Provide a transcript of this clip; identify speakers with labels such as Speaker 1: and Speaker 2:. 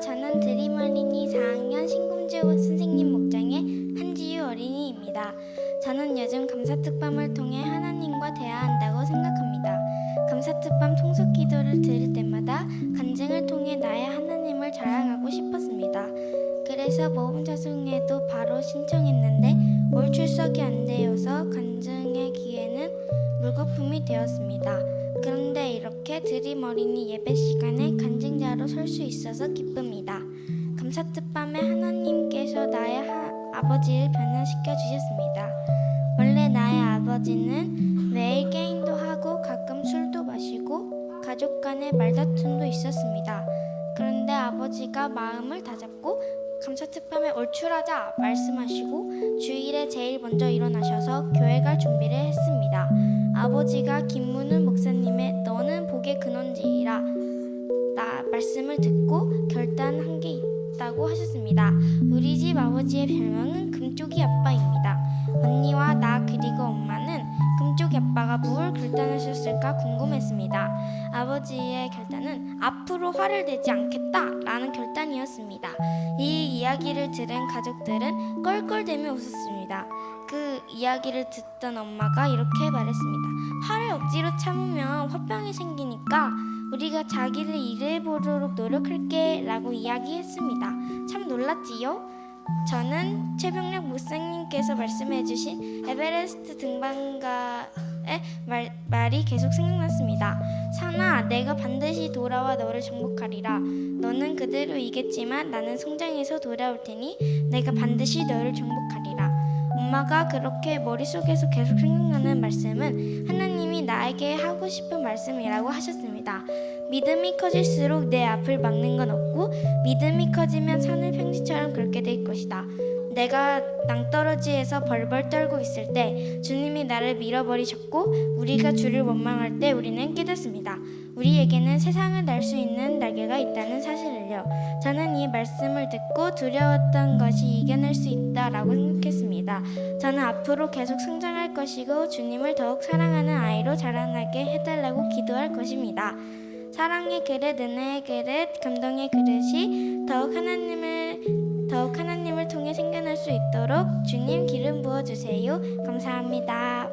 Speaker 1: 저는 드림 어린이 4학년 신금주 선생님 목장의 한지유 어린이입니다. 저는 요즘 감사특밤을 통해 하나님과 대화한다고 생각합니다. 감사특밤 통속 기도를 들을 때마다 간증을 통해 나의 하나님을 자랑하고 싶었습니다. 그래서 모범 자송에도 바로 신청했는데 올 출석이 안 되어서 간증의 기회는 물거품이 되었습니다. 그런데 이렇게 드림 어린이 예배 시간에 설 수 있어서 기쁩니다. 감사특밤에 하나님께서 나의 하- 아버지를 변화시켜 주셨습니다. 원래 나의 아버지는 매일 게임도 하고 가끔 술도 마시고 가족 간의 말다툼도 있었습니다. 그런데 아버지가 마음을 다잡고 감사특밤에 올출하자 말씀하시고 주일에 제일 먼저 일어나셔서 교회 갈 준비를 했습니다. 아버지가 김문훈 목사님의 너는 복의 근원지이라 나 말씀을 듣고 결단한 게 있다고 하셨습니다. 우리 집 아버지의 별명은 금쪽이 아빠입니다. 언니와 나 그리고 엄마는 금쪽이 아빠가 무엇을 결단하셨을까 궁금했습니다. 아버지의 결단은 앞으로 화를 내지 않겠다라는 결단이었습니다. 이 이야기를 들은 가족들은 껄껄대며 웃었습니다. 그 이야기를 듣던 엄마가 이렇게 말했습니다. 화를 억지로 참으면 화병이 생기니까 우리가 자기를 이해해보도록 노력할게 라고 이야기했습니다. 참 놀랐지요? 저는 최병력 목사님께서 말씀해주신 에베레스트 등반가의 말, 말이 계속 생각났습니다. 산아, 내가 반드시 돌아와 너를 정복하리라. 너는 그대로 이겠지만 나는 성장해서 돌아올 테니 내가 반드시 너를 정복하리라. 엄마가 그렇게 머릿속에서 계속 생각나는 말씀은 하나님이 나에게 하고 싶은 말씀이라고 하셨습니다. 믿음이 커질수록 내 앞을 막는 건 없고 믿음이 커지면 산을 평지처럼 긁게 될 것이다. 내가 낭떠러지에서 벌벌 떨고 있을 때 주님이 나를 밀어버리셨고 우리가 주를 원망할 때 우리는 깨닫습니다. 우리에게는 세상을 날 수 있는 날개가 있다는 사실을요. 저는 이 말씀을 듣고 두려웠던 것이 이겨낼 수 있다라고 생각했습니다. 저는 앞으로 계속 성장할 것이고 주님을 더욱 사랑하는 아이 로 자라나게 해달라고 기도할 것입니다. 사랑의 그릇, 은혜의 그릇, 감동의 그릇이 더욱 하나님을 더욱 하나님을 통해 생겨날 수 있도록 주님 기름 부어 주세요. 감사합니다.